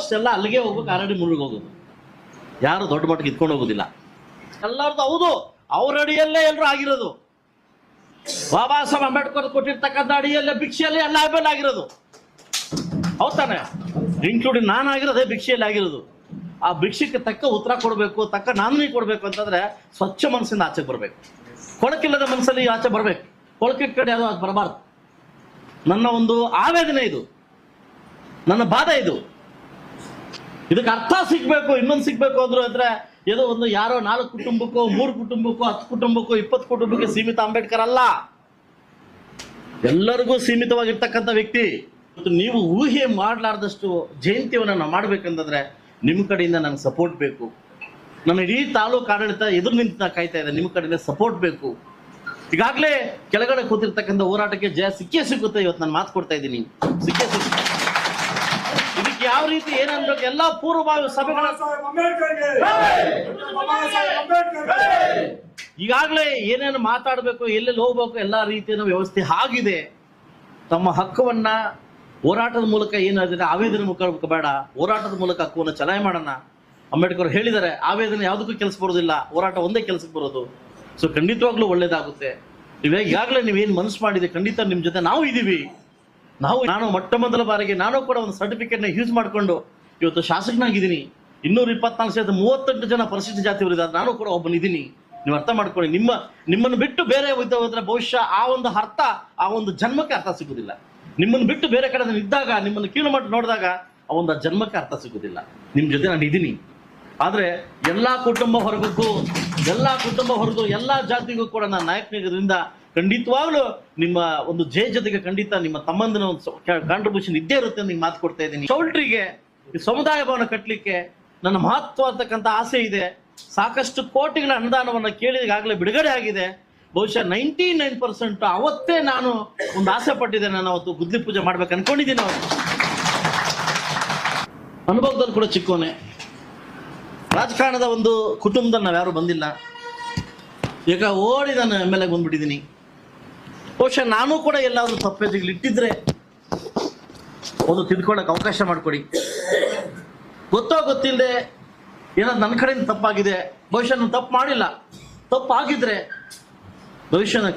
Almost ಎಲ್ಲ ಅಲ್ಲಿಗೆ ಹೋಗ್ಬೇಕು ಆಲ್ರೆಡಿ ಮುಳುಗಿ ಯಾರು ದೊಡ್ಡ ಮಟ್ಟಿಗೆ ಇದ್ಕೊಂಡು ಹೋಗೋದಿಲ್ಲ. ಎಲ್ಲಾರ್ದು ಹೌದು, ಅವ್ರ ಅಡಿಯಲ್ಲೇ ಎಲ್ಲರೂ ಆಗಿರೋದು. ಬಾಬಾ ಸಾಹೇಬ್ ಅಂಬೇಡ್ಕರ್ ಕೊಟ್ಟಿರ್ತಕ್ಕಂಥ ಅಡಿಯಲ್ಲೇ ಭಿಕ್ಷೆಯಲ್ಲೇ ಎಲ್ಲ ಆಮೇಲೆ ಆಗಿರೋದು. ಹೌದ್ ತಾನೆ? ಇನ್ಕ್ಲೂಡಿಂಗ್ ನಾನು ಆಗಿರೋದೇ ಭಿಕ್ಷೆಯಲ್ಲಿ ಆಗಿರೋದು. ಆ ಭಿಕ್ಷೆಗೆ ತಕ್ಕ ಉತ್ತರ ಕೊಡಬೇಕು, ತಕ್ಕ ನಾಮಿನಿ ಕೊಡಬೇಕು ಅಂತಂದ್ರೆ ಸ್ವಚ್ಛ ಮನಸ್ಸಿಂದ ಆಚೆ ಬರಬೇಕು. ಕೊಳಕಿಲ್ಲದ ಮನಸ್ಸಲ್ಲಿ ಆಚೆ ಬರಬೇಕು. ಕೊಳಕೆ ಕಡೆ ಅದು ಅದು ಬರಬಾರ್ದು. ನನ್ನ ಒಂದು ಆವೇದನೆ ಇದು. ನನ್ನ ಬಾಧೆ ಇದು. ಇದಕ್ಕೆ ಅರ್ಥ ಸಿಗ್ಬೇಕು, ಇನ್ನೊಂದು ಸಿಗ್ಬೇಕು ಅಂದ್ರು ಅಂದ್ರೆ ಇದು ಒಂದು ಯಾರೋ ನಾಲ್ಕು ಕುಟುಂಬಕ್ಕೋ, ಮೂರು ಕುಟುಂಬಕ್ಕೋ, ಹತ್ತು ಕುಟುಂಬಕ್ಕೋ, ಇಪ್ಪತ್ತು ಕುಟುಂಬಕ್ಕೆ ಸೀಮಿತ ಅಂಬೇಡ್ಕರ್ ಅಲ್ಲ. ಎಲ್ಲರಿಗೂ ಸೀಮಿತವಾಗಿರ್ತಕ್ಕಂಥ ವ್ಯಕ್ತಿ. ಮತ್ತು ನೀವು ಊಹೆ ಮಾಡಲಾರ್ದಷ್ಟು ಜಯಂತಿಯನ್ನು ನಾವು ಮಾಡ್ಬೇಕಂತಂದ್ರೆ ನಿಮ್ಮ ಕಡೆಯಿಂದ ನನಗೆ ಸಪೋರ್ಟ್ ಬೇಕು. ನನ್ನ ಇಡೀ ತಾಲೂಕು ಆಡಳಿತ ಎದುರು ನಿಂತು ನಾ ಕಾಯ್ತಾ ಇದೆ ನಿಮ್ಮ ಕಡೆಯಿಂದ ಸಪೋರ್ಟ್ ಬೇಕು. ಈಗಾಗಲೇ ಕೆಳಗಡೆ ಕೂತಿರ್ತಕ್ಕಂಥ ಹೋರಾಟಕ್ಕೆ ಜಯ ಸಿಕ್ಕೇ ಸಿಗುತ್ತೆ ಇವತ್ತು ನಾನು ಮಾತು ಕೊಡ್ತಾ ಇದ್ದೀನಿ. ಸಿಕ್ಕೇ ಸಿಗುತ್ತೆ ಯಾವ ರೀತಿ ಏನನ್ಬೇಕು ಎಲ್ಲ ಪೂರ್ವಭಾವಿ ಸಭೆಗಳ ಈಗಾಗಲೇ ಏನೇನು ಮಾತಾಡಬೇಕು ಎಲ್ಲೆಲ್ಲಿ ಹೋಗ್ಬೇಕು ಎಲ್ಲ ರೀತಿಯ ವ್ಯವಸ್ಥೆ ಆಗಿದೆ. ತಮ್ಮ ಹಕ್ಕವನ್ನ ಹೋರಾಟದ ಮೂಲಕ ಏನಾದ್ರೆ ಆವೇದನೆ ಮುಖ ಬೇಡ. ಹೋರಾಟದ ಮೂಲಕ ಹಕ್ಕವನ್ನು ಚಲಾಯ ಮಾಡೋಣ. ಅಂಬೇಡ್ಕರ್ ಹೇಳಿದ್ದಾರೆ ಆವೇದನೆ ಯಾವುದಕ್ಕೂ ಕೆಲಸ ಬರೋದಿಲ್ಲ ಹೋರಾಟ ಒಂದೇ ಕೆಲಸಕ್ಕೆ ಬರೋದು. ಸೊ ಖಂಡಿತವಾಗ್ಲೂ ಒಳ್ಳೇದಾಗುತ್ತೆ. ನೀವೇ ಈಗಾಗಲೇ ನೀವೇನು ಮನಸ್ಸು ಮಾಡಿದೆ ಖಂಡಿತ ನಿಮ್ಮ ಜೊತೆ ನಾವು ಇದ್ದೀವಿ ನಾವು ನಾನು ಮೊಟ್ಟ ಮೊದಲ ಬಾರಿಗೆ ನಾನು ಕೂಡ ಒಂದು ಸರ್ಟಿಫಿಕೇಟ್ನ ಯೂಸ್ ಮಾಡಿಕೊಂಡು ಇವತ್ತು ಶಾಸಕನಾಗಿದ್ದೀನಿ. ಇನ್ನೂರ ಇಪ್ಪತ್ನಾಲ್ಕು ಸೇರಿದ ಮೂವತ್ತೆಂಟು ಜನ ಪರಿಶಿಷ್ಟ ಜಾತಿಯವರು ಇದ್ದಾರೆ ನಾನು ಕೂಡ ಒಬ್ಬನಿದ್ದೀನಿ. ನೀವು ಅರ್ಥ ಮಾಡ್ಕೊಳ್ಳಿ. ನಿಮ್ಮ, ನಿಮ್ಮನ್ನು ಬಿಟ್ಟು ಬೇರೆ ಹೋದ್ರೆ ಬಹುಶಃ ಆ ಒಂದು ಅರ್ಥ, ಆ ಒಂದು ಜನ್ಮಕ್ಕೆ ಅರ್ಥ ಸಿಗುವುದಿಲ್ಲ. ನಿಮ್ಮನ್ನು ಬಿಟ್ಟು ಬೇರೆ ಕಡೆ ಇದ್ದಾಗ, ನಿಮ್ಮನ್ನು ಕೀಳು ಮಾಡಿ ನೋಡಿದಾಗ ಆ ಒಂದು ಜನ್ಮಕ್ಕೆ ಅರ್ಥ ಸಿಗುವುದಿಲ್ಲ. ನಿಮ್ಮ ಜೊತೆ ನಾನು ಇದ್ದೀನಿ. ಆದ್ರೆ ಎಲ್ಲಾ ಕುಟುಂಬ ಹೊರಗೂ ಎಲ್ಲಾ ಕುಟುಂಬ ಹೊರಗೂ ಎಲ್ಲ ಜಾತಿಗೂ ಕೂಡ ನಾನು ನಾಯಕನಿಗೋದ್ರಿಂದ ಖಂಡಿತವಾಗ್ಲೂ ನಿಮ್ಮ ಒಂದು ಜಯ ಜೊತೆಗೆ ಖಂಡಿತ ನಿಮ್ಮ ತಮ್ಮಂದಿನ ಒಂದು ಕಾಂಟ್ರಿಬ್ಯೂಷನ್ ಇದ್ದೇ ಇರುತ್ತೆ ನಿಮ್ಗೆ ಮಾತು ಕೊಡ್ತಾ ಇದ್ದೀನಿ. ಚೌಲ್ಟ್ರಿಗೆ ಸಮುದಾಯ ಭವನ ಕಟ್ಟಲಿಕ್ಕೆ ನನ್ನ ಮಹತ್ವ ಅಂತಕ್ಕಂಥ ಆಸೆ ಇದೆ. ಸಾಕಷ್ಟು ಕೋಟಿಗಳ ಅನುದಾನವನ್ನು ಕೇಳಿದಾಗಲೇ ಬಿಡುಗಡೆ ಆಗಿದೆ. ಬಹುಶಃ ನೈಂಟಿ ನೈನ್ ಪರ್ಸೆಂಟ್ ಅವತ್ತೇ ನಾನು ಒಂದು ಆಸೆ ಪಟ್ಟಿದ್ದೆ ನಾನು ಅವತ್ತು ಗುದ್ಲಿ ಪೂಜೆ ಮಾಡ್ಬೇಕು ಅನ್ಕೊಂಡಿದ್ದೀನಿ ಅವತ್ತು. ಅನುಭವದಲ್ಲಿ ಕೂಡ ಚಿಕ್ಕೋನೆ ರಾಜಕಾರಣದ ಒಂದು ಕುಟುಂಬದಲ್ಲಿ ನಾವ್ಯಾರು ಬಂದಿಲ್ಲ. ಈಗ ಓಡಿ ನಾನು ಎಂ ಎಲ್ ಎ ಬಂದ್ಬಿಟ್ಟಿದ್ದೀನಿ. ಬಹುಶಃ ನಾನು ಕೂಡ ಎಲ್ಲಾದರೂ ತಪ್ಪೆದಿಗಳು ಇಟ್ಟಿದ್ರೆ ಒಂದು ತಿದ್ಕೊಳ್ಳೋಕೆ ಅವಕಾಶ ಮಾಡಿಕೊಡಿ. ಗೊತ್ತೋ ಗೊತ್ತಿಲ್ಲದೆ ಏನೋ ನನ್ನ ಕಡೆಯಿಂದ ತಪ್ಪಾಗಿದೆ. ಬಹುಶಃ ನಾನು ತಪ್ಪು ಮಾಡಿಲ್ಲ. ತಪ್ಪಾಗಿದ್ರೆ ಭವಿಷ್ಯನ